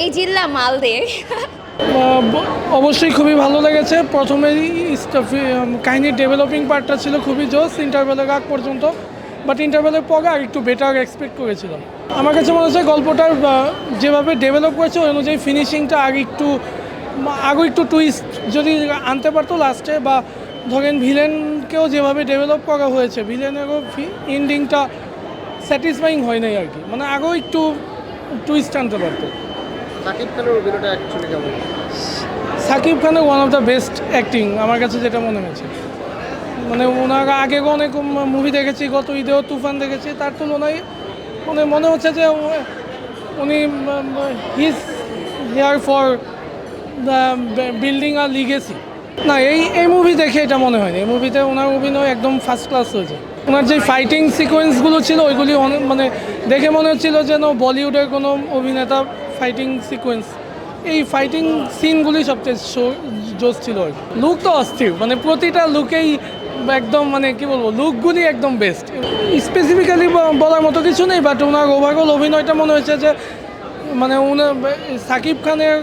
এই জিল্লা মালদে অবশ্যই খুবই ভালো লেগেছে। প্রথমেই কাহিনীর ডেভেলপিং পার্টটা ছিল খুবই জোস ইন্টারভেলের আগ পর্যন্ত। বাট ইন্টারভেলের পরে আর একটু বেটার এক্সপেক্ট করেছিলাম। আমার কাছে মনে হচ্ছে গল্পটার যেভাবে ডেভেলপ করেছে ওই অনুযায়ী ফিনিশিংটা আগে একটু আগে একটু টুইস্ট যদি আনতে পারতো লাস্টে বা ধরেন ভিলেনকেও যেভাবে ডেভেলপ করা হয়েছে ভিলেনেরও এন্ডিংটা স্যাটিসফাইং হয় নাই আর কি। মানে আগেও একটু টুইস্ট আনতে পারতো। সাকিব খানের অভিনয়টা অ্যাকচুয়ালি কেমন? সাকিব খানের one of the best acting আমার কাছে যেটা মনে হয়েছে। মানে ওনার আগে অনেক মুভি দেখেছি, গত ঈদেও তুফান দেখেছি, তার তুলনায় মানে মনে হচ্ছে যে উনি his hair for building our legacy না, এই এই মুভি দেখে এটা মনে হয়নি। এই মুভিতে ওনার অভিনয় একদম ফার্স্ট ক্লাস হয়েছে। ওনার যে ফাইটিং সিকোয়েন্সগুলো ছিল, ওইগুলি মানে দেখে মনে হচ্ছিল যেন বলিউডের কোনো অভিনেতা ফাইটিং সিকোয়েন্স এই ফাইটিং সিনগুলি সবচেয়ে জোস ছিল লুক তো অস্থির মানে প্রতিটা লুকেই একদম মানে কি বলব লুকগুলি একদম বেস্ট স্পেসিফিক্যালি বলার মতো কিছু নেই বাট ওনার ওভারঅল অভিনয়টা মনে হয়েছে যে মানে উনার সাকিব খানের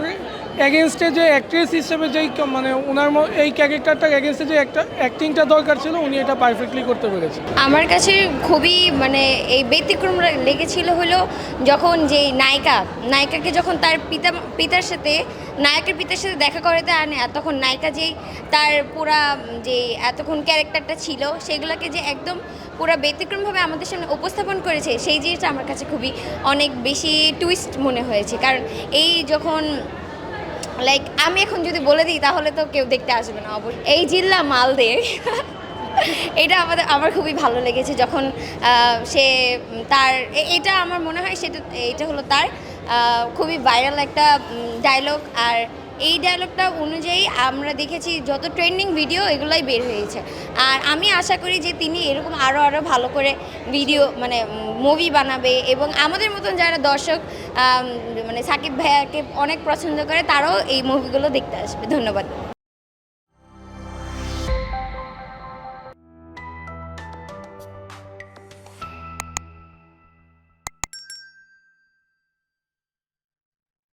এগেনস্টে যে অ্যাক্ট্রেস হিসেবে যেই মানে ওনার এই ক্যারেক্টারটা এগেনস্টে যে একটা অ্যাক্টিংটা দরকার ছিল, উনি এটা পারফেক্টলি করতে পেরেছে আমার কাছে খুবই মানে এই ব্যতিক্রম লেগেছিল হলো যখন যে নায়িকা, নায়িকাকে যখন তার পিতা, পিতার সাথে, নায়কের পিতার সাথে দেখা করাতে আনে, আর তখন নায়িকা যেই তার পুরা যে এতক্ষণ ক্যারেক্টারটা ছিল, সেগুলোকে যে একদম পুরা ব্যতিক্রমভাবে আমাদের সামনে উপস্থাপন করেছে, সেই জিনিসটা আমার কাছে খুবই অনেক বেশি টুইস্ট মনে হয়েছে। কারণ এই যখন লাইক আমি এখন যদি বলে দিই, তাহলে তো কেউ দেখতে আসবে না, অবশ্যই। এই জিল্লা মালদে এটা আমাদের, আমার খুবই ভালো লেগেছে যখন সে, তার এটা আমার মনে হয় সেটা, এটা হলো তার খুবই ভাইরাল একটা ডায়লগ আর এই ডায়লগটা অনুযায়ী আমরা দেখেছি যত ট্রেন্ডিং ভিডিও এগুলোই বের হয়েছে। আর আমি আশা করি যে তিনি এরকম আরও আরও ভালো করে ভিডিও মানে মুভি বানাবে এবং আমাদের মতন যারা দর্শক মানে সাকিব ভাইয়াকে অনেক পছন্দ করে, তারাও এই মুভিগুলো দেখতে আসবে। ধন্যবাদ।